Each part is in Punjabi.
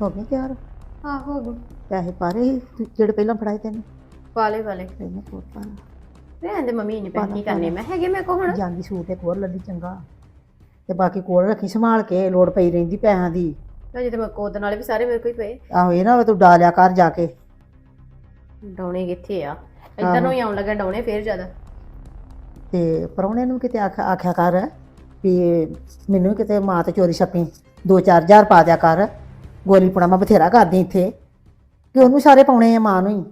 ਹੋ ਗਈ ਤਿਆਰ? ਹਾਂ ਹੋ ਗਈ। ਪੈਸੇ ਪਾਰੇ ਸੀ? ਜਿਹੜੇ ਪਹਿਲਾਂ ਫੜਾਏ ਤੈਨੂੰ? ਵਾਲੇ ਵਾਲੇ। ਇਹਨੇ ਕੋਟ ਪਾ ਰਹਿੰਦੇ ਮੰਮੀ ਨੇ ਪੈਸੇ ਕੀ ਕਰਨੇ। ਮੈਂ ਹੈਗੇ ਮੇਰੇ ਕੋਲ ਹੁਣ। ਜਾਂਦੀ ਸੂਟ ਇੱਕ ਹੋਰ ਲੱਦੀ ਚੰਗਾ। ਤੇ ਬਾਕੀ ਕੋਲ ਰੱਖੀ ਸੰਭਾਲ ਕੇ ਲੋੜ ਪਈ ਰਹਿੰਦੀ ਪੈਸਿਆਂ ਦੀ। ਤੇ ਮੈਂ ਕੋਦ ਨਾਲੇ ਵੀ ਸਾਰੇ ਮੇਰੇ ਕੋਲ ਹੀ ਪਏ। ਆਹੋ ਇਹ ਨਾ ਹੋਵੇ ਤੂੰ ਡਾਲਿਆ ਕਰ ਜਾ ਕੇ। ਡਾਉਣੇ ਕਿੱਥੇ ਆ? ਇੱਧਰ ਨੂੰ ਹੀ ਆਉਣ ਲੱਗਾ ਡਾਉਣੇ ਫੇਰ ਜ਼ਿਆਦਾ। ਤੇ ਪਰੌਣੇ ਨੂੰ ਕਿਤੇ ਆਖ- ਆਖਿਆ ਕਰ ਵੀ ਮੈਨੂੰ ਕਿਤੇ ਮਾਂ ਤੇ ਚੋਰੀ ਛੱਪੀ। 2-4000 ਪਾ ਦਿਆ ਕਰ। ਗੋਲੀ ਪੁਣਾ ਮੈਂ ਬਥੇਰਾ ਕਰਦੀ ਇੱਥੇ। ਕਿ ਉਹਨੂੰ ਸਾਰੇ ਪਾਉਣੇ ਆ ਮਾਂ ਨੂੰ ਹੀ।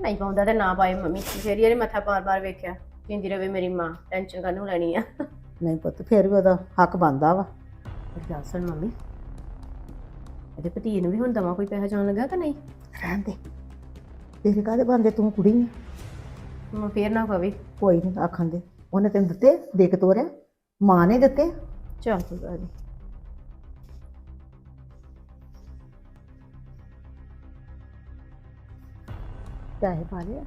ਨਹੀਂ ਪਾਉਂਦਾ ਤੇ ਨਾ ਪਾਏ ਮੰਮੀ। ਫੇਰ ਹੀ ਇਹਨੇ ਮੱਥਾ ਬਾਰ-ਬਾਰ ਵੇਖਿਆ। ਜਿੰਦੀ ਰਵੇ ਮੇਰੀ ਮਾਂ। ਟੈਨਸ਼ਨ ਕਾਹਨੂੰ ਲੈਣੀ ਆ? ਨਹੀਂ ਪੁੱਤ ਫਿਰ ਵੀ ਉਹਦਾ ਹੱਕ ਬਣਦਾ ਵਾ। ਗੱਲ ਸੁਣ ਮੰਮੀ। ਇਹਦੇ ਭਤੀ ਨੂੰ ਵੀ ਹੁਣ ਦਵਾ ਕੋਈ ਪੈਸਾ ਜਾਣ ਲੱਗਾ ਕਿ ਨਹੀਂ? ਰਹਿਣ ਦੇ। ਤੇਰੇ ਕਾਹਦੇ ਬੰਦੇ ਤੂੰ ਕੁੜੀ ਆ। ਮੈਂ ਫੇਰ ਨਾ ਕਵੇ। ਕੋਈ ਨਹੀਂ ਆਖਣ ਦੇ। ਉਹਨੇ ਤੈਨੂੰ ਦਿੱਤੇ ਦੇ ਕੇ ਤੋਰਿਆ। ਮਾਂ ਨੇ ਦਿੱਤੇ। ਚੱਲ ਕੋਈ ਗੱਲ ਨੀ। ਪੈਸੇ ਪਾ ਲਿਆ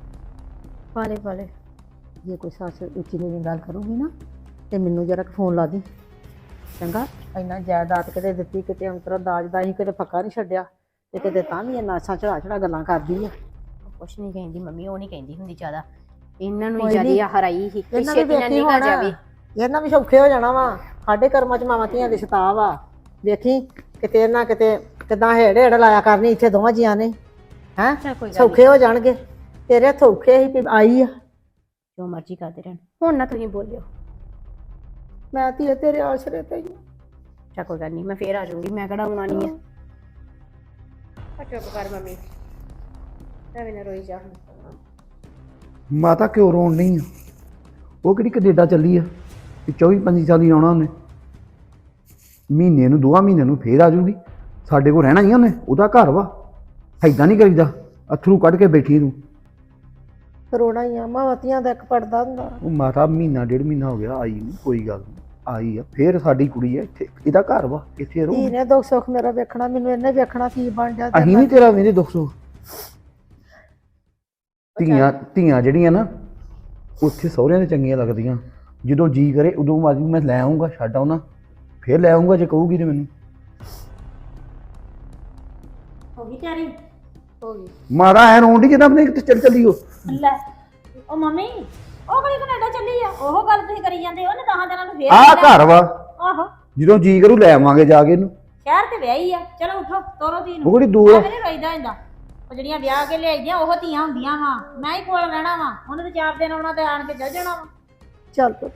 ਪਾਲੇ ਪਾਲੇ ਜੇ ਕੋਈ ਸੱਸ ਉੱਚੀ ਨੀਵੀਂ ਗੱਲ ਕਰੂਗੀ ਨਾ ਤੇ ਮੈਨੂੰ ਜਰਾ ਫੋਨ ਲਾ ਦੀ। ਚੰਗਾ ਇੰਨਾ ਜਾਇਦਾਦ ਕਿਤੇ ਦਿੱਤੀ ਕਿਤੇ ਅੰਤਰਾ ਦਾਜ ਦਾ ਹੀ ਕਿਤੇ ਫੱਕਾ ਨਹੀਂ ਛੱਡਿਆ। ਤੇ ਕਿਤੇ ਤਾਂ ਵੀ ਇਹ ਨਾਸਾਂ ਚੜਾ ਚੜਾ ਗੱਲਾਂ ਕਰਦੀ ਆ। ਕੁਛ ਨਹੀਂ ਕਹਿੰਦੀ ਮੰਮੀ ਉਹ ਨਹੀਂ ਕਹਿੰਦੀ ਹੁੰਦੀ ਜ਼ਿਆਦਾ। ਇਹਨਾਂ ਨੂੰ ਕੋਈ ਹੀ ਨੀ। ਜ਼ਿਆਦਾ ਹਰਾਈ ਹੀ ਇਹਨਾਂ ਵੀ ਵੇਖੀ ਹੋਣਾ। ਜਾਵੇ। ਇਹਨਾਂ ਵੀ ਸੌਖੇ ਹੋ ਜਾਣਾ ਵਾ। ਸਾਡੇ ਕਰਮਾਂ 'ਚ ਮਾਵਾਂ ਧੀਆਂ ਦੇ ਸ਼ਤਾਬ ਆ। ਵੇਖੀ ਕਿਤੇ ਨਾ ਕਿਤੇ ਕਿਦਾਂ ਹੇੜ ਹੇੜ ਲਾਇਆ ਕਰਨੀ ਇੱਥੇ ਦੋਵਾਂ ਜੀਆਂ ਨੇ। ਹੈ? ਚੱਲ ਕੋਈ ਗੱਲ ਨੀ। ਸੌਖੇ ਹੋ ਜਾਣਗੇ। ਤੇਰੇ ਸੌਖੇ ਹੀ ਵੀ ਆਈ ਆ। ਜੋ ਮਰਜ਼ੀ ਕਰਦੇ ਰਹਿਣ। ਹੁਣ ਨਾ ਤੁਸੀਂ ਬੋਲਿਓ। ਮੈਂ ਧੀਏ ਤੇਰੇ ਆਸਰੇ ਤੇ ਹੀ ਆ। ਚਾ ਕੋਈ ਗੱਲ ਨਹੀਂ ਮੈਂ ਫੇਰ ਆ ਜਾਊਂਗੀ। ਮੈਂ ਕਿਹੜਾ ਆਉਣਾ ਨਹੀਂ ਆ। ਆ ਚੁੱਪ ਕਰ ਮੰਮੀ। ਐਵੇਂ ਨਾ ਰੋਈ ਜਾ ਮਾਤਾ ਕਿਉਂ ਰੋਣ ਨਹੀਂ ਆ? ਉਹ ਕਿਹੜੀ ਕੈਨੇਡਾ ਚੱਲੀ ਆ? ਕਿ 24 25 ਸਾਲ ਆਉਣਾ ਉਹਨੇ। ਮਹੀਨੇ ਨੂੰ ਦੋਵਾਂ ਮਹੀਨੇ ਨੂੰ ਫੇਰ ਆ ਜਾਊਗੀ ਸਾਡੇ ਕੋਲ ਰਹਿਣਾ ਹੀ ਉਹਨੇ ਉਹਦਾ ਘਰ ਵਾ। ਐਦਾਂ ਨਹੀਂ ਕਰੀਦਾ ਅਥਰੂ ਕੱਢ ਕੇ ਬੈਠੀ ਨੂੰ ਰੋਣਾ ਹੀ ਆ ਮਾਵਾਂ ਧੀਆਂ ਦਾ ਇੱਕ ਪੜਦਾ ਹੁੰਦਾ। ਉਹ ਮਾਤਾ ਮਹੀਨਾ ਡੇਢ ਮਹੀਨਾ ਹੋ ਗਿਆ ਆਈ ਨਹੀਂ ਕੋਈ ਗੱਲ ਨਹੀਂ ਆਈ ਆ ਫੇਰ ਸਾਡੀ ਕੁੜੀ ਆ ਇੱਥੇ। ਇਹਦਾ ਘਰ ਵਾ ਇੱਥੇ ਰਹੂ ਧੀ ਨੇ ਦੁੱਖ ਸੁੱਖ ਮੇਰਾ ਵੇਖਣਾ ਮੈਨੂੰ ਇਹਨੇ ਵੇਖਣਾ ਕੀ ਬਣ ਜਾ ਅਸੀਂ ਨਹੀਂ ਤੇਰਾ ਵੇਂਦੇ ਦੁੱਖ ਸੁੱਖ। ਧੀਆਂ ਧੀਆਂ ਜਿਹੜੀਆਂ ਨਾ ਉੱਥੇ ਸਹੁਰਿਆਂ ਦੇ ਚੰਗੀਆਂ ਲੱਗਦੀਆਂ। ਜਦੋਂ ਜੀ ਕਰੇ ਉਦੋਂ ਮਾਜੀ ਮੈਂ ਲੈ ਆਉਂਗਾ ਛੱਡ ਆਉਣਾ। ਫੇਰ ਲੈ ਆਉਂਗਾ ਜੇ ਕਹੂਗੀ ਤੇ ਮੈਨੂੰ। ਹੋ ਗਈ ਤਿਆਰੀ? ਹੋ ਗਈ। ਮਾਰਾ ਐ ਰੋਂਡੀ ਜਦੋਂ ਆਪਣੇ ਕਿਤੇ ਚੱਲ ਚੱਲੀ ਉਹ। ਲੈ ਉਹ ਮੰਮੀ ਉਹ ਕਿਹੜੀ ਕੈਨੇਡਾ ਚੱਲੀ ਆ? ਉਹ ਗੱਲ ਤੁਸੀਂ ਕਰੀ ਜਾਂਦੇ ਹੋ ਉਹਨੇ 10 ਦਿਨਾਂ ਨੂੰ ਫੇਰ ਆਹ। ਘਰ ਵਾ। ਆਹੋ। ਜਦੋਂ ਜੀ ਕਰੂ ਲੈ ਆਵਾਂਗੇ ਜਾ ਕੇ ਇਹਨੂੰ। ਸ਼ਹਿਰ ਤੇ ਵਿਆਹੀ ਆ। ਚਲੋ ਉਠੋ ਤੋਰੋ ਧੀ ਉਹ ਨੂੰ ਕਿਹੜੀ ਦੂਰ ਆ? ਐਵੇਂ ਨੀ ਰੋਈਦਾ ਹੁੰਦਾ ਉਹ ਜਿਹੜੀਆਂ ਵਿਆਹ ਕੇ ਲਿਆਈਆਂ ਉਹ ਧੀਆਂ ਹੁੰਦੀਆਂ ਵਾ। ਮੈਂ ਹੀ ਕੋਲ ਰਹਿਣਾ ਵਾ। ਉਹਨੇ ਤੇ ਚਾਰ ਦਿਨ ਆਉਣਾ ਤੇ ਆਣ ਕੇ ਚੱਲ ਜਾਣਾ ਵਾ। ਚੱਲ ਪੁੱਤ,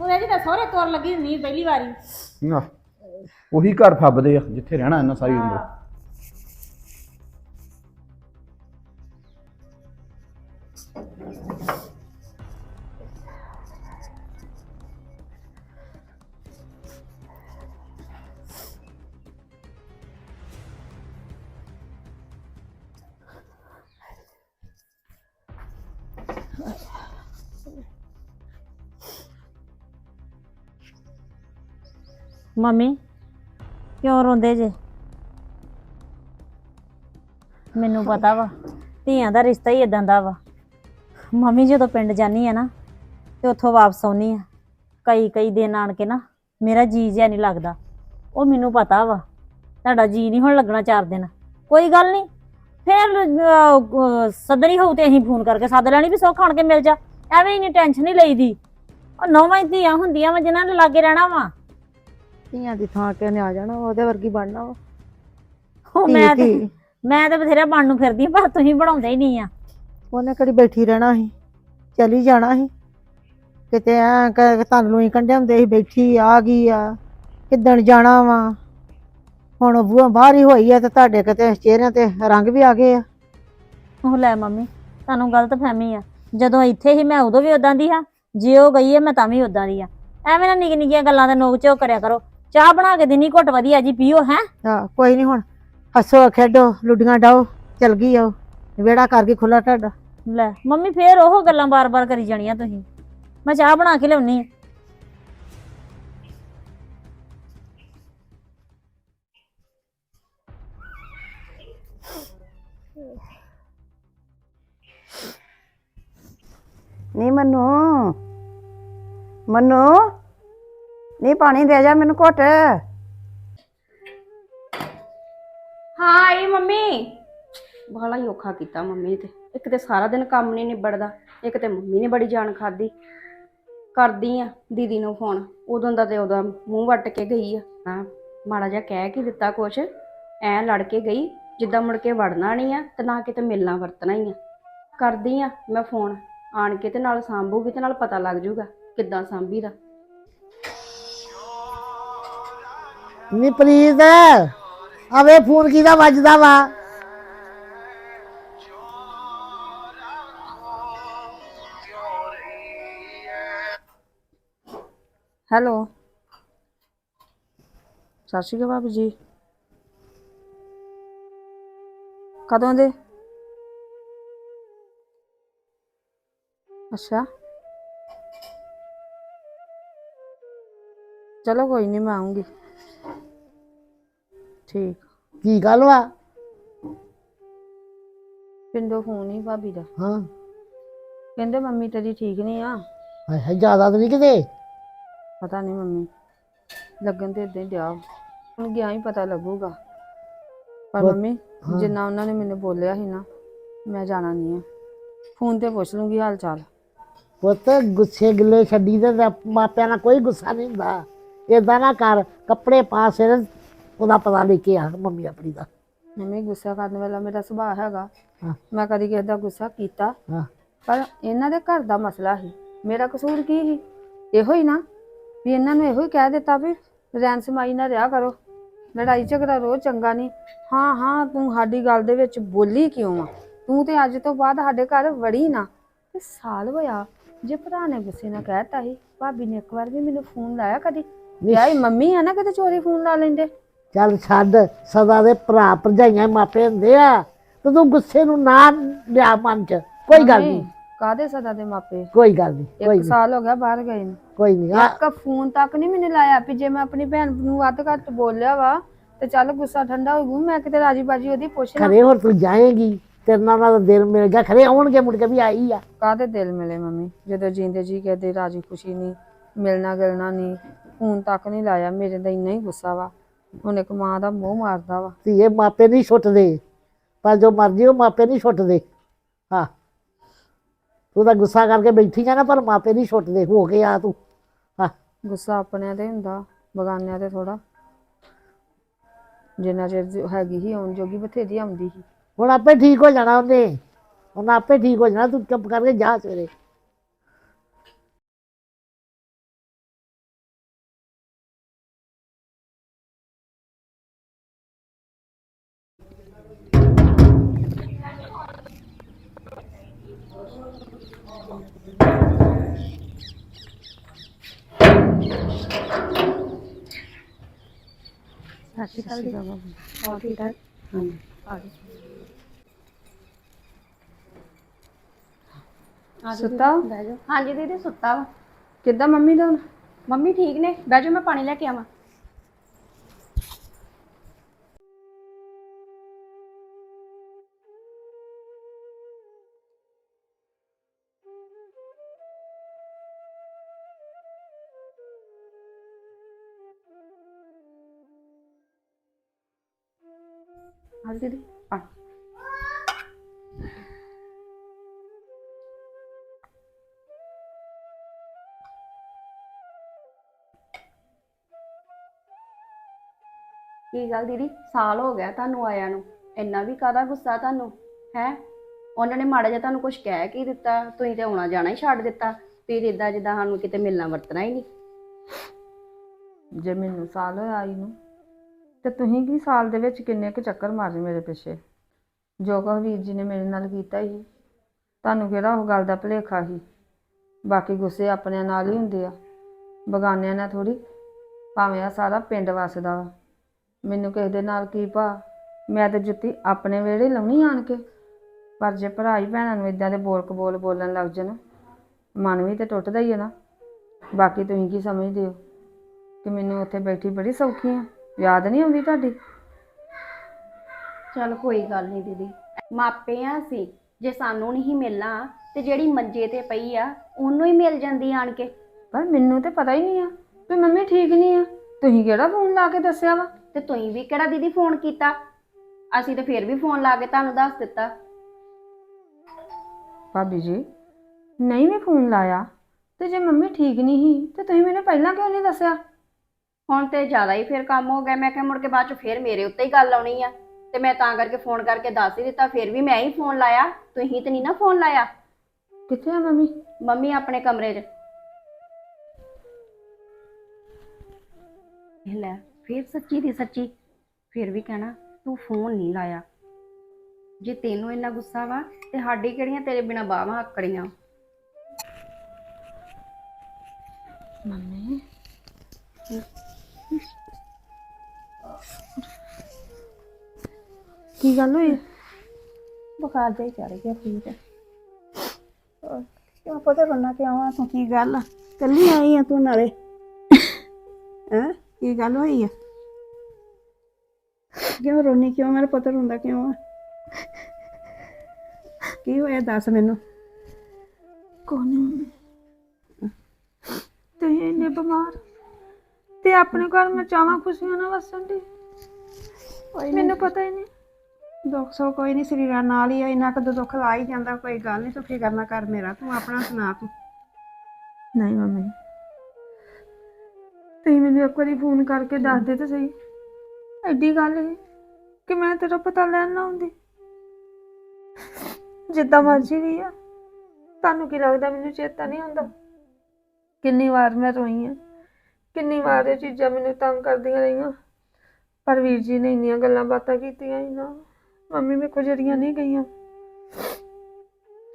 ਹੁਣ ਇਹਦੀ ਤਾਂ ਸਹੁਰੇ ਤੋਰ ਲੱਗੀ ਹੁੰਦੀ ਸੀ ਪਹਿਲੀ ਵਾਰੀ। ਆਹ, ਉਹੀ ਘਰ ਫੱਬਦੇ ਆ ਜਿੱਥੇ ਰਹਿਣਾ ਇਹਨਾਂ ਸਾਰੀ ਉਮਰ। ਮੰਮੀ, ਕਿਉਂ ਰੋਂਦੇ ਜੇ? ਮੈਨੂੰ ਪਤਾ ਵਾ, ਧੀਆਂ ਦਾ ਰਿਸ਼ਤਾ ਹੀ ਇਦਾਂ ਦਾ ਵਾ। ਮੰਮੀ ਜਦੋਂ ਪਿੰਡ ਜਾਨੀ ਆ ਨਾ, ਤੇ ਉੱਥੋਂ ਵਾਪਸ ਆਉਣੀ ਆ। ਕਈ ਕਈ ਦਿਨ ਆਣ ਕੇ ਨਾ, ਮੇਰਾ ਜੀ ਜਿਆ ਨਹੀਂ ਲੱਗਦਾ। ਉਹ ਮੈਨੂੰ ਪਤਾ ਵਾ, ਤੁਹਾਡਾ ਜੀ ਨਹੀਂ ਹੁਣ ਲੱਗਣਾ ਚਾਰ ਦਿਨ। ਕੋਈ ਗੱਲ ਨਹੀਂ ਫੇਰ ਅਹ, ਸੱਦਣੀ ਹੋਊ ਤੇ ਅਸੀਂ ਫੋਨ ਕਰਕੇ ਸੱਦ ਲੈਣੀ ਵੀ ਸੁੱਖ ਆਣ ਕੇ ਮਿਲ ਜਾ। ਐਵੇਂ ਹੀ ਨਹੀਂ ਟੈਨਸ਼ਨ ਨਹੀਂ ਲਈਦੀ। ਉਹ ਨੌਵਾਂ ਹੀ ਧੀਆਂ ਹੁੰਦੀਆਂ ਵਾ ਜਿਨ੍ਹਾਂ ਨੇ ਲਾਗੇ ਰਹਿਣਾ ਵਾ। ਧੀਆਂ ਦੀ ਥਾਂ ਕੇ ਉਹਨੇ ਆ ਜਾਣਾ ਵਾ, ਉਹਦੇ ਵਰਗੀ ਬਣਨਾ ਵਾ। ਉਹ ਧੀ- ਮੈਂ ਤੇ ਧੀ। ਮੈਂ ਤਾਂ ਬਥੇਰਾ ਬਣ ਨੂੰ ਫਿਰਦੀ ਆਂ, ਪਰ ਤੁਸੀਂ ਬਣਾਉਂਦੇ ਹੀ ਨਹੀਂ ਆ। ਉਹਨੇ ਕਿਹੜੀ ਬੈਠੀ ਰਹਿਣਾ ਸੀ? ਚਲੀ ਜਾਣਾ ਸੀ? ਕਿਤੇ ਐ ਤੁਹਾਨੂੰ ਹੀ ਕੰਡੇ ਹੁੰਦੇ ਸੀ ਬੈਠੀ ਆ ਗਈ ਆ। ਕਿੱਦਣ ਜਾਣਾ ਵਾ? ਹੁਣ ਬੂਹਾ ਬਾਹਰ ਹੀ ਹੋਈ ਆ ਤੇ ਤੁਹਾਡੇ ਕਿਤੇ ਚਿਹਰਿਆਂ ਤੇ ਰੰਗ ਵੀ ਆ ਗਏ ਆ। ਉਹ ਲੈ ਮੰਮੀ ਤੁਹਾਨੂੰ ਗਲਤ ਫਹਿਮੀ ਆ। ਜਦੋਂ ਇੱਥੇ ਹੀ ਮੈਂ ਉਦੋਂ ਵੀ ਉਦਾਂ ਦੀ ਹਾਂ ਜੇ ਉਹ ਗਈ ਹੈ ਮੈਂ ਤਾਂ ਵੀ ਉਦਾਂ ਦੀ ਆ। ਐਵੇਂ ਨਾ ਨਿੱਕੀ ਨਿੱਕੀਆਂ ਗੱਲਾਂ ਦਾ ਨੋਕ ਝੋਕ ਕਰਿਆ ਕਰੋ। ਚਾਹ ਬਣਾ ਕੇ ਦੇਣੀ ਘੁੱਟ ਵਧੀਆ ਜੀ ਪੀਓ ਹੈ? ਹਾਂ ਕੋਈ ਨਹੀਂ ਹੁਣ। ਹੱਸੋ ਖੇਡੋ ਲੁੱਡੀਆਂ ਡਾਓ ਚਲ ਗਈ ਆ ਉਹ। ਵਿਹੜਾ ਕਰ ਗਈ ਖੁੱਲਾ ਤੁਹਾਡਾ। ਲੈ ਮੰਮੀ ਫੇਰ ਉਹ ਗੱਲਾਂ ਬਾਰ-ਬਾਰ ਕਰੀ ਜਾਣੀਆਂ ਤੁਸੀਂ। ਮੈਂ ਚਾਹ ਬਣਾ ਕੇ ਲਿਆਉਣੀ ਨਹੀਂ ਮੰਨੂ। ਮੰਨੂ। ਨਹੀਂ ਪਾਣੀ ਦੇ ਜਾ ਮੈਨੂੰ ਘੁੱਟ। ਹਾਂ, ਆਈ ਮੰਮੀ। ਬੜਾ ਹੀ ਔਖਾ ਕੀਤਾ ਮੰਮੀ ਤੇ। ਇੱਕ ਤੇ ਸਾਰਾ ਦਿਨ ਕੰਮ ਨਹੀਂ ਨਿਬੜਦਾ, ਇੱਕ ਤੇ ਮੰਮੀ ਨੇ ਬੜੀ ਜਾਨ ਖਾਦੀ ਕਰਦੀ ਆ ਦੀਦੀ ਨੂੰ ਫੋਨ। ਉਦੋਂ ਦਾ ਤੇ ਉਹਦਾ ਮੂੰਹ ਵੱਟ ਕੇ ਗਈ ਆ। ਹਾਂ, ਮਾੜਾ ਜਿਹਾ ਕਹਿ ਕੇ ਦਿੱਤਾ ਕੁਛ। ਐ ਲੜ ਕੇ ਗਈ, ਜਿੱਦਾਂ ਮੁੜ ਕੇ ਵੜਨਾ ਨਹੀਂ ਆ ਤੇ ਨਾ ਕਿਤੇ ਮਿਲਣਾ ਵਰਤਣਾ ਹੀ ਆ। ਕਰਦੀ ਆ ਮੈਂ ਫੋਨ। ਆਣ ਕੇ ਤੇ ਨਾਲ ਸਾਂਭੂਗੀ ਤੇ ਨਾਲ ਪਤਾ ਲੱਗ ਜੂਗਾ ਕਿੱਦਾਂ ਸਾਂਭੀ ਦਾ ਨੀ ਪ੍ਰੀਤ ਆਵੇ ਫੋਨ ਕਿਹਦਾ ਵੱਜਦਾ ਵਾ? ਹੈਲੋ। ਸਤਿ ਸ਼੍ਰੀ ਅਕਾਲ ਭਾਬੀ ਜੀ। ਕਦੋਂ ਦੇ ਅੱਛਾ। ਚਲੋ ਕੋਈ ਨਹੀਂ ਮੈਂ ਆਉਂਗੀ ਠੀਕ। ਕੀ ਗੱਲ ਵਾ? ਪਿੰਡੋਂ ਫੋਨ ਹੀ ਭਾਬੀ ਦਾ। ਹਾਂ। ਕਹਿੰਦੇ ਮੰਮੀ ਤੇਰੀ ਠੀਕ ਨਹੀਂ ਆ। ਹਾਏ ਹਾਏ ਜ਼ਿਆਦਾ ਤਾਂ ਨਹੀਂ ਕਿਤੇ? ਪਤਾ ਨਹੀਂ ਮੰਮੀ ਲੱਗਣ ਤੇ ਇਦਾਂ ਹੀ ਡਿਆ। ਹੁਣ ਗਿਆ ਹੀ ਪਤਾ ਲੱਗੂਗਾ। ਪਰ ਬਸ- ਮੰਮੀ ਹਾਂ। ਜਿੰਨਾ ਉਹਨਾਂ ਨੇ ਮੈਨੂੰ ਬੋਲਿਆ ਸੀ ਨਾ ਮੈਂ ਜਾਣਾ ਨਹੀਂ ਆ। ਫੋਨ ਤੇ ਪੁੱਛ ਲੂੰਗੀ ਹਾਲ ਚਾਲ। ਪੁੱਤ ਗੁੱਸੇ ਗਿੱਲੇ ਛੱਡੀ ਤਾਂ ਮਾਪਿਆਂ ਨਾਲ ਕੋਈ ਗੁੱਸਾ ਨਹੀਂ ਹੁੰਦਾ। ਏਦਾਂ ਨਾ ਕਰ ਕੱਪੜੇ ਪਾ ਸਿਰ ਉਹਦਾ ਪਤਾ ਲੈ ਕੇ ਆ ਮੰਮੀ ਆਪਣੀ ਦਾ। ਮੰਮੀ ਗੁੱਸਾ ਕਰਨ ਵਾਲਾ ਮੇਰਾ ਸੁਭਾਅ ਹੈਗਾ। ਹਾਂ। ਮੈਂ ਕਦੀ ਕਿਸੇ ਦਾ ਗੁੱਸਾ ਕੀਤਾ। ਹਾਂ। ਪਰ ਇਹਨਾਂ ਦੇ ਘਰ ਦਾ ਮਸਲਾ ਸੀ। ਮੇਰਾ ਕਸੂਰ ਕੀ ਸੀ? ਇਹੋ ਹੀ ਨਾ ਵੀ ਇਹਨਾਂ ਨੂੰ ਇਹੋ ਹੀ ਕਹਿ ਦਿੱਤਾ ਵੀ ਰਹਿਣ ਸਮਾਈ ਨਾ ਰਿਹਾ ਕਰੋ। ਲੜਾਈ ਝਗੜਾ ਰੋਜ਼ ਚੰਗਾ ਨਹੀਂ। ਹਾਂ ਹਾਂ ਤੂੰ ਸਾਡੀ ਗੱਲ ਦੇ ਵਿੱਚ ਬੋਲੀ ਕਿਉਂ ਆ? ਤੂੰ ਤੇ ਅੱਜ ਤੋਂ ਬਾਅਦ ਸਾਡੇ ਘਰ ਵੜੀ ਨਾ। ਤੇ ਸਾਲ ਹੋਇਆ। ਜੇ ਭਰਾ ਨੇ ਗੁੱਸੇ ਨਾਲ ਕਹਿਤਾ ਸੀ ਭਾਬੀ ਨੇ ਇੱਕ ਵਾਰ ਵੀ ਮੈਨੂੰ ਫੋਨ ਲਾਇਆ ਕਦੀ? ਯਾਰ ਮੰਮੀ ਆ ਨਾ ਕਿਤੇ ਚੋਰੀ ਫੋਨ ਲਾ ਲੈਂਦੇ? ਚੱਲ ਛੱਡ ਸਦਾ ਦੇ ਭਰਾ ਭਰਜਾਈਆਂ ਮਾਪੇ ਹੁੰਦੇ ਆ। ਤੇ ਤੂੰ ਗੁੱਸੇ ਨੂੰ ਨਾ ਲਿਆ ਮਨ ਚ ਕੋਈ ਗੱਲ ਨਹੀਂ ਕਾਦੇ ਸਦਾ ਦੇ ਮਾਪੇ? ਕੋਈ ਗੱਲ ਨਹੀਂ ਕੋਈ ਇੱਕ ਨਹੀਂ। ਸਾਲ ਹੋ ਗਿਆ ਬਾਹਰ ਗਏ ਨੂੰ। ਕੋਈ ਨਹੀਂ ਇੱਕ ਫੋਨ ਤੱਕ ਨਹੀਂ ਮੈਨੂੰ ਲਾਇਆ ਵੀ ਜੇ ਮੈਂ ਆਪਣੀ ਭੈਣ ਨੂੰ ਵੱਧ ਘੱਟ ਬੋਲਿਆ ਵਾ ਤੇ ਚੱਲ ਗੁੱਸਾ ਠੰਡਾ ਹੋ ਜੂ ਮੈਂ ਕਿਤੇ ਰਾਜੀ ਬਾਜੀ ਉਹਦੀ ਪੁੱਛ ਲਾਂ। ਹੋਰ ਤੂੰ ਜਾਏਂਗੀ। ਤੇਰੇ ਨਾਲ ਉਹਦਾ ਦਿਲ ਮਿਲ ਗਿਆ ਖਰੇ ਆਉਣਗੇ ਮੁੜ ਕੇ ਵੀ ਆਈ ਆ। ਕਾਹਦੇ ਦਿਲ ਮਿਲੇ ਮੰਮੀ? ਜਦੋਂ ਜੀਂਦੇ ਜੀ ਕਹਦੇ ਰਾਜੀ ਖੁਸ਼ੀ ਨਹੀਂ ਮਿਲਣਾ ਗਿਲਣਾ ਨਹੀਂ ਫੋਨ ਤੱਕ ਨਹੀਂ ਲਾਇਆ ਮੇਰੇ ਦਾ ਇੰਨਾ ਹੀ ਗੁੱਸਾ ਵਾ। ਹੁਣ ਇੱਕ ਮਾਂ ਦਾ ਮੋਹ ਮਾਰਦਾ ਵਾ। ਧੀਏ ਮਾਪੇ ਨਹੀਂ ਛੁੱਟਦੇ ਪਰ ਜੋ ਮਰਜ਼ੀ ਉਹ ਮਾਪੇ ਨਹੀਂ ਛੁੱਟਦੇ ਹਾਂ। ਤੂੰ ਤਾਂ ਗੁੱਸਾ ਕਰਕੇ ਬੈਠੀ ਆ ਨਾ ਪਰ ਮਾਪੇ ਨਹੀਂ ਛੁੱਟਦੇ ਹੋ ਕੇ ਆ ਤੂੰ। ਹਾਂ। ਗੁੱਸਾ ਆਪਣਿਆਂ ਤੇ ਹੁੰਦਾ ਬਗਾਨਿਆਂ ਤੇ ਥੋੜਾ ਜਿੰਨਾ ਚਿਰ ਜੋ ਹੈਗੀ ਸੀ ਆਉਣ ਜੋਗੀ ਬਥੇਰੀ ਆਉਂਦੀ ਸੀ। ਹੁਣ ਆਪੇ ਠੀਕ ਹੋ ਜਾਣਾ ਉਹਨੇ। ਹੁਣ ਆਪੇ ਠੀਕ ਹੋ ਜਾਣਾ ਤੂੰ ਚੁੱਪ ਕਰਕੇ ਜਾ ਸਵੇਰੇ। ਸਤਿ ਸ਼੍ਰੀ ਅਕਾਲ ਜੀ। ਹੋਰ ਠੀਕ ਠਾਕ? ਹਾਂਜੀ। ਆ ਗਏ ਸੁੱਤਾ? ਬਹਿ ਜਾਓ। ਹਾਂਜੀ ਦੀਦੀ ਸੁੱਤਾ ਵਾ। ਕਿੱਦਾਂ ਮੰਮੀ ਦਾ ਹੁਣ? ਮੰਮੀ ਠੀਕ ਨੇ ਬਹਿ ਜਾਓ ਮੈਂ ਪਾਣੀ ਲੈ ਕੇ ਆਵਾਂ। ਹਾਂ ਦੀਦੀ। ਪਾਣੀ ਕੀ ਗੱਲ ਦੀਦੀ? ਸਾਲ ਹੋ ਗਿਆ ਤੁਹਾਨੂੰ ਆਇਆ ਨੂੰ। ਇੰਨਾ ਵੀ ਕਾਦਾ ਗੁੱਸਾ ਤੁਹਾਨੂੰ? ਹੈ? ਉਹਨਾਂ ਨੇ ਮਾੜਾ ਜਿਹਾ ਤੁਹਾਨੂੰ ਕੁਝ ਕਹਿ ਕੀ ਦਿੱਤਾ? ਤੁਸੀਂ ਤੇ ਆਉਣਾ ਜਾਣਾ ਹੀ ਛੱਡ ਦਿੱਤਾ। ਫਿਰ ਇਦਾਂ ਜਿੱਦਾਂ ਸਾਨੂੰ ਕਿਤੇ ਮਿਲਣਾ ਵਰਤਣਾ ਹੀ ਨਹੀਂ। ਜੇ ਮੈਨੂੰ ਸਾਲ ਹੋਇਆ ਆਈ ਨੂੰ, ਤੇ ਤੁਸੀਂ ਕੀ ਸਾਲ ਦੇ ਵਿੱਚ ਕਿੰਨੇ ਕੁ ਚੱਕਰ ਮਾਰੇ ਮੇਰੇ ਪਿੱਛੇ? ਜੋ ਕੁਛ ਵੀਰ ਜੀ ਨੇ ਮੇਰੇ ਨਾਲ ਕੀਤਾ ਸੀ ਤੁਹਾਨੂੰ ਕਿਹੜਾ ਉਹ ਗੱਲ ਦਾ ਭੁਲੇਖਾ ਸੀ ਬਾਕੀ ਗੁੱਸੇ ਆਪਣਿਆਂ ਨਾਲ ਹੀ ਹੁੰਦੇ ਆ। ਬਗਾਨਿਆਂ ਨਾਲ ਥੋੜੀ ਭਾਵੇਂ ਆ ਸਾਰਾ ਪਿੰਡ ਵਸਦਾ ਵਾ। ਮੈਨੂੰ ਕਿਸੇ ਦੇ ਨਾਲ ਕੀ ਭਾ? ਮੈਂ ਤੇ ਜੁੱਤੀ ਆਪਣੇ ਵੇੜੇ ਲਾਉਣੀ ਆਣ ਕੇ। ਪਰ ਜੇ ਭਰਾ ਹੀ ਭੈਣਾਂ ਨੂੰ ਇਦਾਂ ਦੇ ਬੋਲ ਕਬੋਲ ਬੋਲਣ ਲੱਗ ਜਾਣ ਮਨ ਵੀ ਤੇ ਟੁੱਟਦਾ ਹੀ ਹੈ ਨਾ। ਬਾਕੀ ਤੁਸੀਂ ਕੀ ਸਮਝਦੇ ਹੋ ਕਿ ਮੈਨੂੰ ਉੱਥੇ ਬੈਠੀ ਬੜੀ ਸੌਖੀ ਆ? ਯਾਦ ਨਹੀਂ ਆਉਂਦੀ ਤੁਹਾਡੀ? ਚਲ ਕੋਈ ਗੱਲ ਨਹੀਂ ਦੀਦੀ। ਮਾਪੇ ਆ ਸੀ ਜੇ ਸਾਨੂੰ ਨਹੀਂ ਮਿਲਣਾ ਤੇ ਜਿਹੜੀ ਮੰਜੇ ਤੇ ਪਈ ਆ ਉਹਨੂੰ ਹੀ ਮਿਲ ਜਾਂਦੀ ਆਣ ਕੇ। ਪਰ ਮੈਨੂੰ ਤੇ ਪਤਾ ਹੀ ਨਹੀਂ ਆ ਵੀ ਮੰਮੀ ਠੀਕ ਨਹੀਂ ਆ। ਤੁਸੀਂ ਕਿਹੜਾ ਫੋਨ ਲਾ ਕੇ ਦੱਸਿਆ ਵਾ? ਤੇ ਤੁਸੀਂ ਵੀ ਕਿਹੜਾ ਦੀਦੀ ਫੋਨ ਕੀਤਾ? ਅਸੀਂ ਤੇ ਫੇਰ ਵੀ ਫੋਨ ਲਾ ਕੇ ਤੁਹਾਨੂੰ ਦੱਸ ਦਿੱਤਾ। ਭਾਬੀ ਜੀ ਨਹੀਂ ਵੀ ਫੋਨ ਲਾਇਆ। ਤੇ ਜੇ ਮੰਮੀ ਠੀਕ ਨਹੀਂ ਸੀ ਤੇ ਤੁਸੀਂ ਮੈਨੂੰ ਪਹਿਲਾਂ ਕਿਉਂ ਨਹੀਂ ਦੱਸਿਆ? ਹੁਣ ਤੇ ਜ਼ਿਆਦਾ ਹੀ ਫੇਰ ਕੰਮ ਹੋ ਗਿਆ। ਮੈਂ ਕਿਹਾ ਮੁੜ ਕੇ ਬਾਅਦ ਚ ਫੇਰ ਮੇਰੇ ਉੱਤੇ ਹੀ ਗੱਲ ਆਉਣੀ ਆ। ਤੇ ਮੈਂ ਤਾਂ ਕਰਕੇ ਫੋਨ ਕਰਕੇ ਦੱਸ ਹੀ ਦਿੱਤਾ ਫੇਰ ਵੀ ਮੈਂ ਹੀ ਫੋਨ ਲਾਇਆ। ਤੁਸੀਂ ਤੇ ਨਹੀਂ ਨਾ ਫੋਨ ਲਾਇਆ। ਕਿੱਥੇ ਆ ਮੰਮੀ? ਮੰਮੀ ਆਪਣੇ ਕਮਰੇ 'ਚ। ਇਹ ਲੈ। ਫੇਰ ਸੱਚੀ ਦੀ ਸੱਚੀ ਫੇਰ ਵੀ ਕਹਿਣਾ ਤੂੰ ਫੋਨ ਨਹੀਂ ਲਾਇਆ। ਜੇ ਤੈਨੂੰ ਇੰਨਾ ਗੁੱਸਾ ਵਾ ਤੇ ਸਾਡੀ ਕਿਹੜੀਆਂ ਤੇਰੇ ਬਿਨਾ ਬਾਹਾਂ ਆਕੜੀਆਂ? ਮੰਮੀ। ਕੀ ਗੱਲ ਹੋਈ? ਬੁਖਾਰ ਹੀ ਚੜ ਗਿਆ ਠੀਕ ਹੈ ਕਿਉਂ ਪਤਾ ਕਰਨਾ ਕਿਉਂ ਆ ਤੂੰ ਕੀ ਗੱਲ ਆ? ਕੱਲੀ ਆਈ ਆ ਤੂੰ ਨਾਲੇ। ਹੈ? ਕੀ ਗੱਲ ਹੋਈ ਆ? ਕਿਉਂ ਰੋਣੀ ਕਿਉਂ ਮੇਰੇ ਪੁੱਤ ਰੋਂਦਾ ਕਿਉਂ ਆ? ਕੀ ਹੋਇਆ ਦੱਸ ਮੈਨੂੰ? ਕੋਨੇ ਤੇ ਇਹਨੇ ਬਿਮਾਰ। ਤੇ ਆਪਣੇ ਘਰ ਮੈਂ ਚਾਵਾਂ ਖੁਸ਼ੀਆਂ ਨਾਲ ਵਸਣ ਦੀ। ਮੈਨੂੰ ਪਤਾ ਹੀ ਨਹੀਂ। ਦੁੱਖ ਸੋ ਕੋਈ ਨਹੀਂ ਸਰੀਰਾਂ ਨਾਲ ਹੀ ਆ ਇੰਨਾ ਕਦੋਂ ਦੁੱਖ ਲਾ ਹੀ ਜਾਂਦਾ ਕੋਈ ਗੱਲ ਨਹੀਂ ਤੂੰ ਫਿਕਰ ਨਾ ਕਰ ਮੇਰਾ ਤੂੰ ਆਪਣਾ ਸੁਣਾ ਤੂੰ। ਨਹੀਂ ਮੰਮੀ ਤੁਸੀਂ ਮੈਨੂੰ ਇੱਕ ਵਾਰੀ ਫੋਨ ਕਰਕੇ ਦੱਸ ਦੇ ਤੇ ਸਹੀ। ਐਡੀ ਗੱਲ ਹੈ ਕਿ ਮੈਂ ਤੇਰਾ ਪਤਾ ਲੈਣ ਨਾ ਆਉਂਦੀ। ਜਿੱਦਾਂ ਮਰਜ਼ੀ ਵੀ ਆ। ਤੁਹਾਨੂੰ ਕੀ ਲੱਗਦਾ ਮੈਨੂੰ ਚੇਤਾ ਨਹੀਂ ਹੁੰਦਾ ਕਿੰਨੀ ਵਾਰ ਮੈਂ ਰੋਈ ਆ। ਕਿੰਨੀ ਵਾਰ ਇਹ ਚੀਜ਼ਾਂ ਮੈਨੂੰ ਤੰਗ ਕਰਦੀਆਂ ਰਹੀਆਂ। ਪਰ ਵੀਰ ਜੀ ਨੇ ਇੰਨੀਆਂ ਗੱਲਾਂ ਬਾਤਾਂ ਕੀਤੀਆਂ ਹੀ ਨਾ, ਮੰਮੀ ਮੇਰੇ ਕੋਲ ਜਰੀਆਂ ਨਹੀਂ ਗਈਆਂ।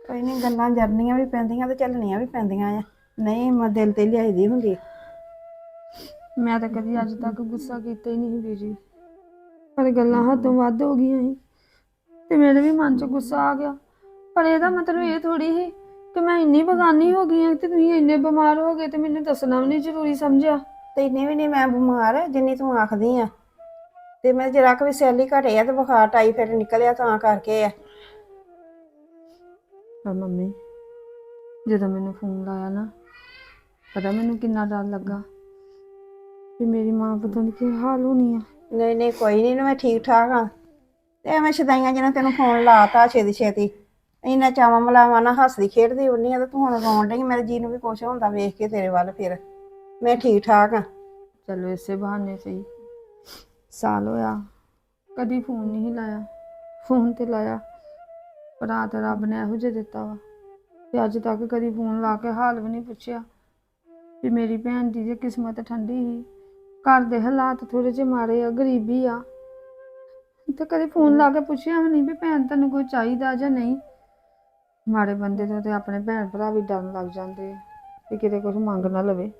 ਕੋਈ ਨਹੀਂ ਗੱਲਾਂ ਜਰਨੀਆਂ ਵੀ ਪੈਂਦੀਆਂ ਤੇ ਚੱਲਣੀਆਂ ਵੀ ਪੈਂਦੀਆਂ ਆ। ਨਹੀਂ, ਮੈਂ ਦਿਲ ਤੇ ਲਿਆਈ ਦੀ ਹੁੰਦੀ ਮੈਂ ਤਾਂ ਕਦੀ ਅੱਜ ਤੱਕ ਗੁੱਸਾ ਕੀਤਾ ਹੀ ਨਹੀਂ ਵੀਰ ਜੀ। ਪਰ ਗੱਲਾਂ ਹੱਦੋਂ ਵੱਧ ਹੋ ਗਈਆਂ ਸੀ ਤੇ ਮੇਰੇ ਵੀ ਮਨ 'ਚ ਗੁੱਸਾ ਆ ਗਿਆ। ਪਰ ਇਹਦਾ ਮਤਲਬ ਇਹ ਥੋੜੀ ਸੀ ਕਿ ਮੈਂ ਇੰਨੀ ਬਗਾਨੀ ਹੋ ਗਈ ਹਾਂ ਤੇ ਤੁਸੀਂ ਇੰਨੇ ਬਿਮਾਰ ਹੋ ਗਏ ਤੇ ਮੈਨੂੰ ਦੱਸਣਾ ਵੀ ਨਹੀਂ ਜ਼ਰੂਰੀ ਸਮਝਿਆ। ਤੇ ਇੰਨੇ ਵੀ ਨਹੀਂ ਮੈਂ ਬਿਮਾਰ ਜਿੰਨੀ ਤੂੰ ਆਖਦੀ ਆ। ਤੇ ਮੈਂ ਜਰਾ ਕੁ ਵੀ ਸੈਲੀ ਘਟੇ ਆ ਤੇ ਬੁਖਾਰ ਟਾਈਫਾਇਡ ਨਿਕਲਿਆ ਤਾਂ ਕਰਕੇ ਆ। ਪਰ ਮੰਮੀ ਜਦੋਂ ਮੈਨੂੰ ਫੋਨ ਲਾਇਆ ਨਾ ਪਤਾ ਮੈਨੂੰ ਕਿੰਨਾ ਡਰ ਲੱਗਾ। ਵੀ ਮੇਰੀ ਮਾਂ ਪਤਾ ਨਹੀਂ ਕੀ ਹਾਲ ਹੋਣੀ ਆ। ਨਹੀਂ ਨਹੀਂ ਕੋਈ ਨਹੀਂ ਮੈਂ ਠੀਕ ਠਾਕ ਆ। ਤੇ ਐਵੇਂ ਸ਼ਦਾਈਆਂ ਜਿਹਨਾਂ ਤੈਨੂੰ ਫੋਨ ਲਾਤਾ ਛੇਤੀ ਛੇਤੀ। ਇੰਨਾ ਚਾਵਾਂ ਮਲਾਵਾਂ ਨਾਲ ਹੱਸਦੀ ਖੇਡਦੀ ਹੁੰਨੀ ਆ ਤੇ ਤੂੰ ਹੁਣ ਰੋਣ ਡਈ ਮੇਰੇ ਜੀ ਨੂੰ ਵੀ ਕੁਛ ਹੁੰਦਾ ਵੇਖ ਕੇ ਤੇਰੇ ਵੱਲ ਫਿਰ। ਮੈਂ ਠੀਕ ਠਾਕ ਆ। ਚਲੋ ਇਸੇ ਬਹਾਨੇ ਸਹੀ ਸਾਲ ਹੋਇਆ। ਕਦੀ ਫੋਨ ਨਹੀਂ ਲਾਇਆ। ਫੋਨ ਤੇ ਲਾਇਆ। ਪਰ ਆ ਤਾਂ ਰੱਬ ਨੇ ਇਹੋ ਜਿਹਾ ਦਿੱਤਾ ਵਾ। ਤੇ ਅੱਜ ਤੱਕ ਕਦੀ ਫੋਨ ਲਾ ਕੇ ਹਾਲ ਵੀ ਨਹੀਂ ਪੁੱਛਿਆ। ਵੀ ਮੇਰੀ ਭੈਣ ਦੀ ਜੇ ਕਿਸਮਤ ਠੰਡੀ ਸੀ। ਘਰ ਦੇ ਹਾਲਾਤ ਥੋੜੇ ਜਿਹੇ ਮਾੜੇ ਆ, ਗਰੀਬੀ ਆ। ਤੇ ਕਦੇ ਫੋਨ ਲਾ ਕੇ ਪੁੱਛਿਆ ਵੀ ਨਹੀਂ ਵੀ ਭੈਣ ਤੈਨੂੰ ਕੋਈ ਚਾਹੀਦਾ ਜਾਂ ਨਹੀਂ। ਮਾੜੇ ਬੰਦੇ ਤੋਂ ਤੇ ਆਪਣੇ ਭੈਣ ਭਰਾ ਵੀ ਡਰਨ ਲੱਗ ਜਾਂਦੇ ਆ, ਵੀ ਕਿਤੇ ਕੁਝ ਮੰਗ ਨਾ ਲਵੇ।